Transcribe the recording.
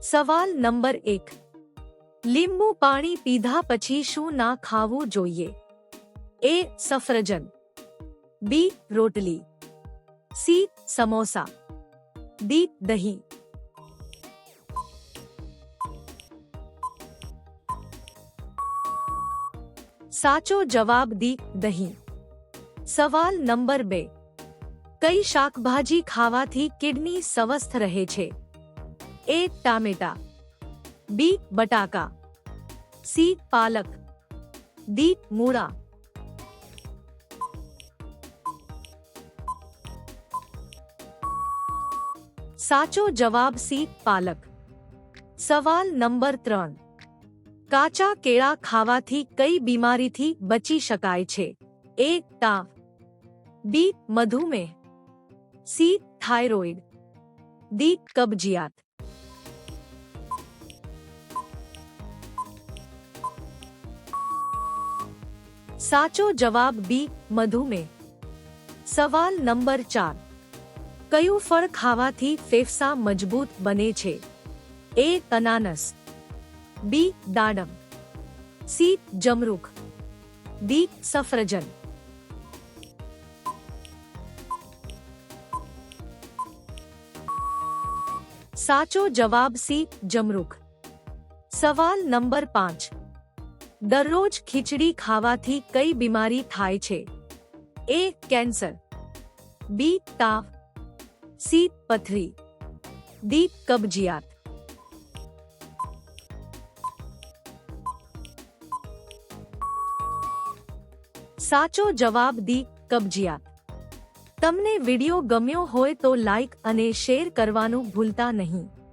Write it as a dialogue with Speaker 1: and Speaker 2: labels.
Speaker 1: સવાલ નંબર એક લીંબુ પાણી પીધા પછી શું ના ખાવું જોઈએ એ સફરજન બી રોટલી સી સમોસા ડી દહીં સાચો જવાબ દી દહીં સવાલ નંબર બે કઈ શાકભાજી ખાવાથી કિડની સ્વસ્થ રહે છે એ ટામેટા બી બટાકા સી પાલક ડી મૂળા સાચો જવાબ સી પાલક સવાલ નંબર ત્રણ કાચા કેળા ખાવાથી કઈ બીમારીથી બચી શકાય છે એ તાવ બી મધુમેહ સી થાઇરોઇડ ડી કબજિયાત સાચો જવાબ બી મધુમેહ સવાલ નંબર ચાર કયું ફળ ખાવાથી ફેફસા મજબૂત બને છે એ અનાનસ બી દાડમ સી જમરૂખ ડી સફરજન સાચો જવાબ સી જમરૂખ સવાલ નંબર પાંચ દરરોજ ખીચડી ખાવાથી કઈ બીમારી થાય છે એ કેન્સર બી તાવ સી પથરી ડી કબજિયાત સાચો જવાબ દી કબજિયાત તમને વિડિયો ગમ્યો હોય તો લાઈક અને શેર કરવાનું ભૂલતા નહીં